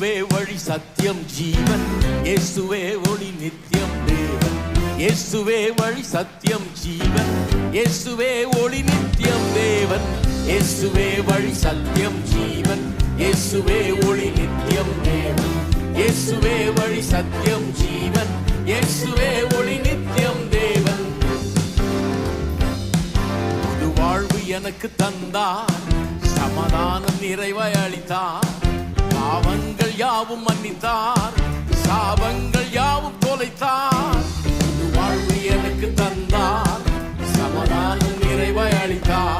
இயேசுவே வழி சத்தியம் ஜீவன் இயேசுவே ஒளி நித்தியம் தேவன் இயேசுவே வழி சத்தியம் ஜீவன் இயேசுவே ஒளி நித்தியம் தேவன் இயேசுவே வழி சத்தியம் ஜீவன் இயேசுவே ஒளி நித்தியம் தேவன் இயேசுவே வழி சத்தியம் ஜீவன் இயேசுவே ஒளி நித்தியம் தேவன் புது வாழ்வு எனக்கு தந்தா சமாதானம் நிறைவாய் அளித்தான் பாவங்கள் யாவும் மன்னித்தார். சாபங்கள் யாவும் தொலைத்தார். வாழ்வு எனக்கு தந்தார். சமாதானம் நிறைவை அளித்தார்.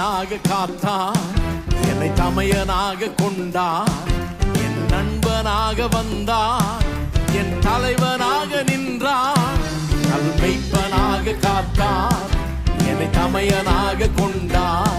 நண்பனாக காத்தான். என்னை தமையனாக கொண்டான். என் நண்பனாக வந்தான். என் தலைவனாக நின்றார் நல்மெய்ப்பனாக காத்தான். என்னை தமையனாக கொண்டான்.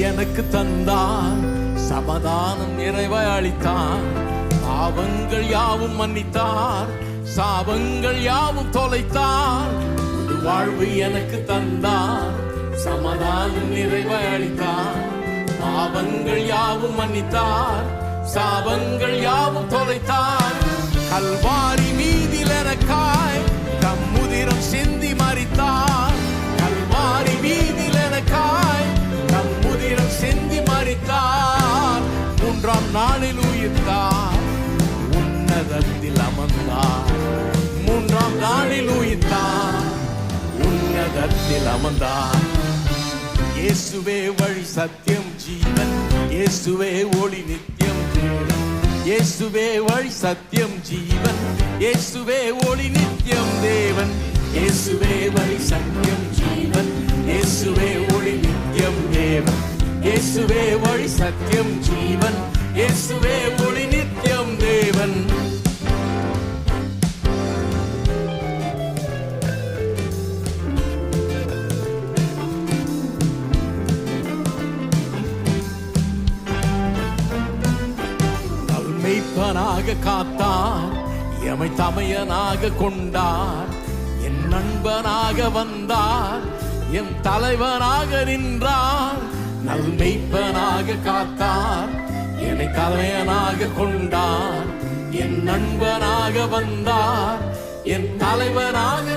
எனக்கு தந்தான். சமாதானம் நிறைவாய் அளித்தான். பாவங்கள் யாவும் மன்னித்தார். சாபங்கள் யாவும் தொலைத்தார். வாழ்வு எனக்கு தந்தார் சமாதானம் நிறைவாய் அளித்தார் பாவங்கள் யாவும் மன்னித்தார். சாபங்கள் யாவும் தொலைத்தார். கல்வாரி மீதில் எனக்காய் தம்முதிரம் சிந்தி மறித்தார். ரத்தில் அமர்ந்தார் இயேசுவே வழி சத்தியம் ஜீவன். இயேசுவே ஒளி நித்தியம் தேவன். இயேசுவே வழி சத்தியம் ஜீவன். இயேசுவே ஒளி நித்தியம் தேவன். இயேசுவே வழி சத்தியம் ஜீவன். இயேசுவே ஒளி நித்தியம் தேவன். இயேசுவே வழி சத்தியம் ஜீவன். இயேசுவே ஒளி நித்தியம் தேவன். மெய்ப்பனாக காத்தார். எமை தமையனாக கொண்டார். என் நண்பனாக வந்தார். என் தலைவனாக நின்றார். நல் காத்தார். என்னை தலைவனாக கொண்டார். என் நண்பனாக வந்தார். என் தலைவனாக